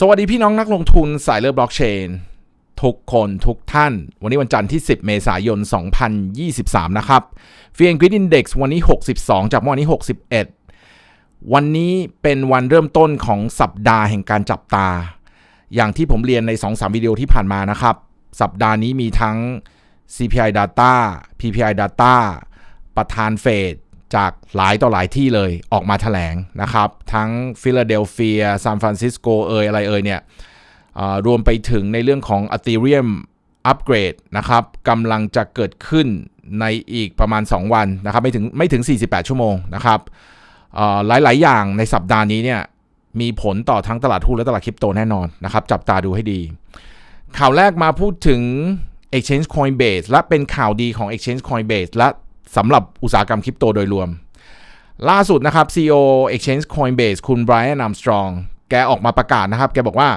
สวัสดีพี่น้องนักลงทุนสายเลือดบล็อกเชน ทุกคนทุกท่าน วันนี้วันจันทร์ที่ 10 เมษายน 2023 นะครับฟีเอ็นกริดอินเด็กซ์วันนี้ 62 จากเมื่อวานนี้ 61 วันนี้เป็นวันเริ่มต้นของสัปดาห์แห่งการจับตา อย่างที่ผมเรียนใน 2-3 วิดีโอที่ผ่านมานะครับ สัปดาห์นี้มีทั้ง CPI Data PPI Data ประธานเฟด จากหลายต่อหลายที่เลยออกมาถแถลงนะครับ ทั้งฟิลาเดลเฟียซานฟรานซิสโกเอยอะไรเอยเนี่ยรวมไปถึงในเรื่องของ Ethereum อัปเกรดนะครับกำลังจะเกิดขึ้นในอีกประมาณ 2 วันนะครับไม่ถึงไม่ถึง 48 ชั่วโมงนะครับหลาย ๆ อย่างในสัปดาห์นี้เนี่ยมีผลต่อทั้งตลาดหุ้นและตลาดคริปโตแน่นอนนะครับ จับตาดูให้ดี ข่าวแรกมาพูดถึง Exchange Coinbase และเป็นข่าวดีของ Exchange Coinbase และ สำหรับอุตสาหกรรมคริปโตโดยรวม ล่าสุดนะครับ CEO Exchange Coinbase คุณ Brian Armstrong แกออกมาประกาศนะครับ แกบอกว่า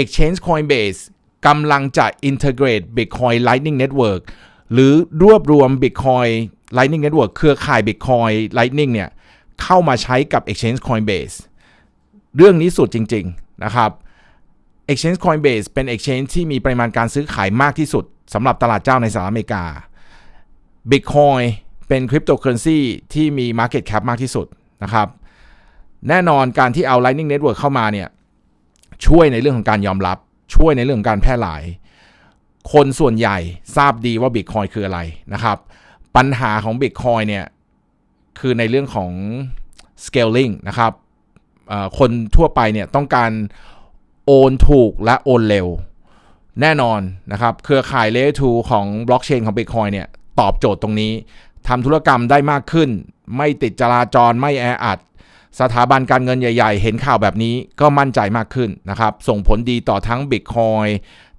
Exchange Coinbase กำลังจะ integrate Bitcoin Lightning Network หรือรวบรวม Bitcoin Lightning Network เครือข่าย Bitcoin Lightning เนี่ยเข้ามาใช้กับ Exchange Coinbase เรื่องนี้สุดจริง ๆ นะครับ Exchange Coinbase เป็น Exchange ที่มีปริมาณการซื้อขายมากที่สุดสำหรับตลาดเจ้าในสหรัฐอเมริกา Bitcoin เป็นคริปโตเคอเรนซีที่มี Market Cap มากที่สุดนะครับ แน่นอนการที่เอา Lightning Network เข้ามาเนี่ยช่วยในเรื่องของการยอมรับ ช่วยในเรื่องของการแพร่หลาย คนส่วนใหญ่ทราบดีว่า Bitcoin คืออะไรนะครับ ปัญหาของ Bitcoin เนี่ยคือในเรื่องของ scaling นะครับคนทั่วไปเนี่ยต้องการโอนถูกและโอนเร็ว แน่นอนนะครับ เครือข่าย Layer 2ของบล็อกเชนของ Bitcoin เนี่ย ตอบโจทย์ตรงนี้ทำธุรกรรมได้มากขึ้น ไม่ติดจราจรไม่แออัด สถาบันการเงินใหญ่ ๆ เห็นข่าวแบบนี้ก็มั่นใจมากขึ้นนะครับ ส่งผลดีต่อทั้ง Bitcoin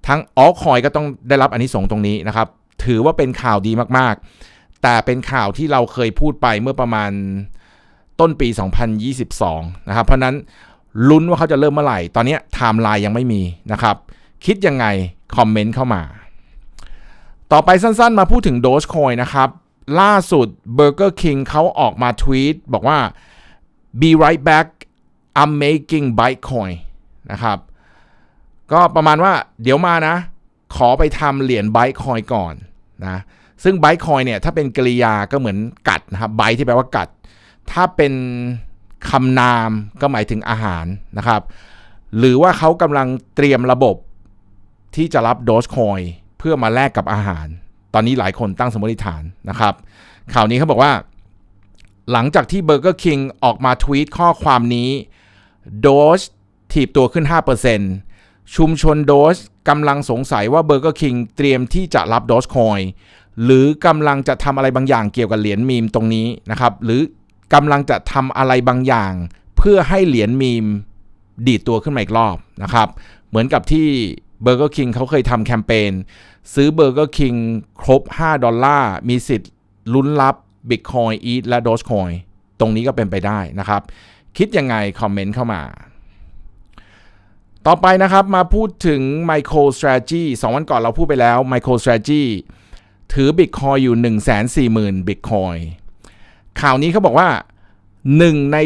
ทั้งออคอยก็ต้องได้รับอันนี้ส่งตรงนี้นะครับ ถือว่าเป็นข่าวดีมากๆ แต่เป็นข่าวที่เราเคยพูดไปเมื่อประมาณต้นปี 2022 นะครับ เพราะนั้นลุ้นว่าเขาจะเริ่มเมื่อไหร่ ตอนนี้ไทม์ไลน์ยังไม่มีนะครับ คิดยังไง คอมเมนต์เข้ามา ต่อไปสั้นๆ มาพูดถึง Dogecoin นะครับ ล่าสุด Burger King เขาออกมาทวีตบอกว่า be right back I'm making Bitcoin นะครับ ก็ประมาณว่าเดี๋ยวมานะ ขอไปทำเหรียญ Bitcoin ก่อนนะซึ่ง Bitcoin เนี่ยถ้าเป็นกริยาก็เหมือนกัดนะครับ b i ที่แปลว่ากัด ถ้าเป็นคำนามก็หมายถึงอาหารนะครับ หรือว่าเขากำลังเตรียมระบบที่จะรับ Dogecoin พื่อมาแลกกับอาหาร ตอนนี้หลายคนตั้งสมมติฐานนะครับข่าวนี้เขาบอกว่า หลังจากที่เบอร์เกอร์คิงออกมาทวีตข้อความนี้โดสถีบตัวขึ้น 5%ชุมชนโดสกำลังสงสัยว่าเบอร์เกอร์คิงเตรียมที่จะรับโดสคอยหรือกำลังจะทำอะไรบางอย่างเกี่ยวกับเหรียญมีมตรงนี้นะครับหรือกำลังจะทำอะไรบางอย่าง เพื่อให้เหรียญมีมดีดตัวขึ้นมาอีกรอบนะครับ เหมือนกับที่ เบอร์เกอร์คิงเขาเคยทำแคมเปญซื้อเบอร์เกอร์คิงครบ 5 ดอลลาร์ มีสิทธิ์ลุ้นรับ Bitcoin e และ Dogecoin ตรงนี้ก็เป็นไปได้นะครับ คิดยังไง คอมเมนต์เข้ามา ต่อไปนะครับมาพูดถึง Micro Strategy 2 วันก่อนเราพูดไปแล้ว Micro Strategy ถือ Bitcoin อยู่ 140,000 Bitcoin ข่าวนี้เขาบอกว่า 1 ใน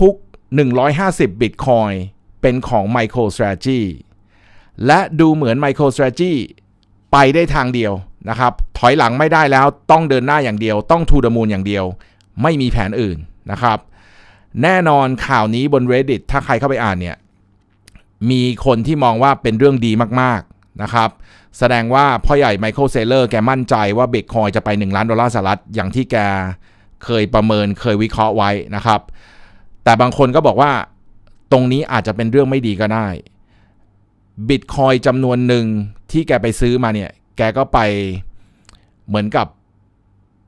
ทุกๆ 150 Bitcoin เป็นของ Micro Strategy และดูเหมือน Micro Strategy ไปได้ทางเดียวนะครับ ถอยหลังไม่ได้แล้วต้องเดินหน้าอย่างเดียว ต้องทูดมูลอย่างเดียว ไม่มีแผนอื่นนะครับ แน่นอนข่าวนี้บน reddit ถ้าใครเข้าไปอ่านเนี่ย มีคนที่มองว่าเป็นเรื่องดีมากๆนะครับ แสดงว่าพ่อใหญ่ไมเคิลเซเลอร์แกมั่นใจว่าเบ t คอยจะไป 1 ล้านดอลลาร์สหรัฐอย่างที่แกเคยประเมินเคยวิเคราะห์ไว้นะครับ แต่บางคนก็บอกว่าตรงนี้อาจจะเป็นเรื่องไม่ดีก็ได้ บิตคอยจำนวนหนึ่งที่แกไปซื้อมาเนี่ย แกก็ไปเหมือนกับ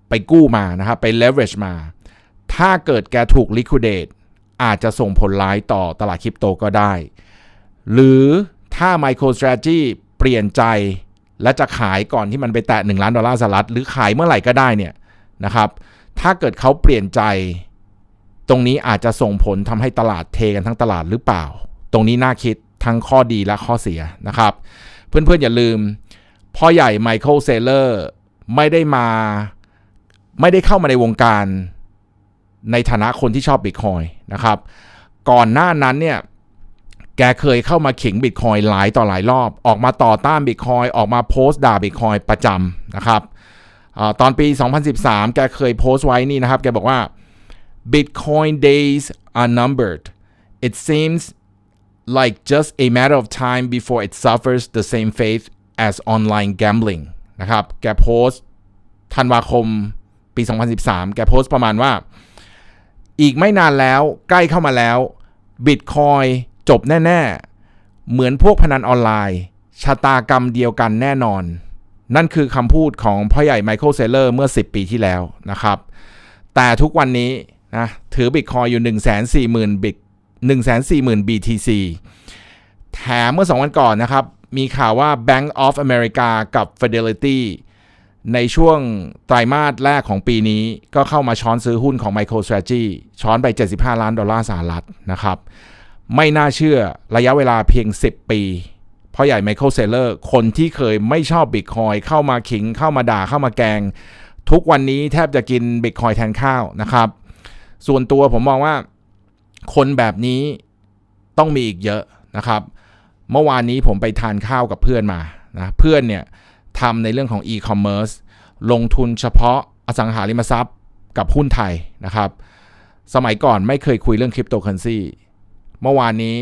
ไปกู้มานะครับ ไป leverage มา ถ้าเกิดแกถูก liquidate อาจจะส่งผลร้ายต่อตลาดคริปโตก็ได้ หรือถ้า MicroStrategy เปลี่ยนใจและจะขายก่อนที่มันไปแตะ 1 ล้านดอลลาร์สหรัฐหรือขายเมื่อไหร่ก็ได้เนี่ยนะครับ ถ้าเกิดเขาเปลี่ยนใจ ตรงนี้อาจจะส่งผลทำให้ตลาดเทกันทั้งตลาดหรือเปล่า ตรงนี้น่าคิด ทั้งข้อดีและข้อเสียนะครับ เพื่อนๆอย่าลืม พ่อใหญ่ไมเคิลเซเลอร์ไม่ได้มาไม่ได้เข้ามาในวงการในฐานะคนที่ชอบบิตคอยนะครับ ก่อนหน้านั้นเนี่ยแกเคยเข้ามาขิงบิตคอยหลายต่อหลายรอบ ออกมาต่อต้านบิตคอยออกมาโพสต์ด่าบิตคอยประจำนะครับอตอนปี 2013 แกเคยโพสต์ไว้นี่นะครับ แกบอกว่า Bitcoin days are numbered it seems like just a matter of time before it suffers the same fate as online gambling นะครับ แกโพสต์ธันวาคมปี 2013 แกโพสต์ประมาณว่า อีกไม่นานแล้วใกล้เข้ามาแล้วบิตคอยจบแน่ ๆ เหมือนพวกพนันออนไลน์ชะตากรรมเดียวกันแน่นอน นั่นคือคำพูดของพ่อใหญ่ไมเคิลเซเลอร์เมื่อ 10 ปีที่แล้วนะครับ แต่ทุกวันนี้นะถือบิตคอยอยู่ 140,000บิต 140,000 BTC แถมเมื่อ 2 วันก่อนนะครับ มีข่าวว่า Bank of America กับ Fidelity ในช่วงไตรมาสแรกของปีนี้ก็เข้ามาช้อนซื้อหุ้นของ MicroStrategy ช้อนไป 75 ล้านดอลลาร์สหรัฐนะครับ ไม่น่าเชื่อระยะเวลาเพียง 10 ปีพ่อใหญ่ Michael Saylor คนที่เคยไม่ชอบบิตคอยเข้ามาขิง เข้ามาด่าเข้ามาแกง ทุกวันนี้แทบจะกินบิตคอยแทนข้าวนะครับ ส่วนตัวผมมองว่า คนแบบนี้ต้องมีอีกเยอะนะครับ เมื่อวานนี้ผมไปทานข้าวกับเพื่อนมานะเพื่อนเนี่ยทำในเรื่องของ e-commerce ลงทุนเฉพาะอสังหาริมทรัพย์กับหุ้นไทยนะครับ สมัยก่อนไม่เคยคุยเรื่องคริปโตเคอเรนซีเมื่อวานนี้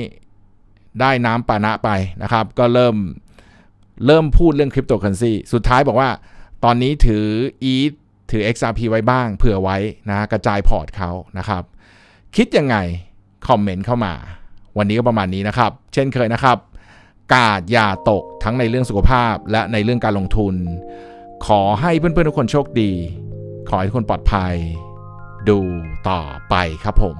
ได้น้ำปานะไปนะครับ ก็เริ่มเริ่มพูดเรื่องคริปโตเคอเรนซีสุดท้ายบอกว่าตอนนี้ถือ ETH ถือ XRP ไว้บ้างเผื่อไว้นะกระจายพอร์ตเขานะครับ คิดยังไง คอมเมนต์เข้ามา วันนี้ก็ประมาณนี้นะครับ เช่นเคยนะครับ กาดอย่าตกทั้งในเรื่องสุขภาพและในเรื่องการลงทุน ขอให้เพื่อนๆทุกคนโชคดี ขอให้ทุกคนปลอดภัย ดูต่อไปครับผม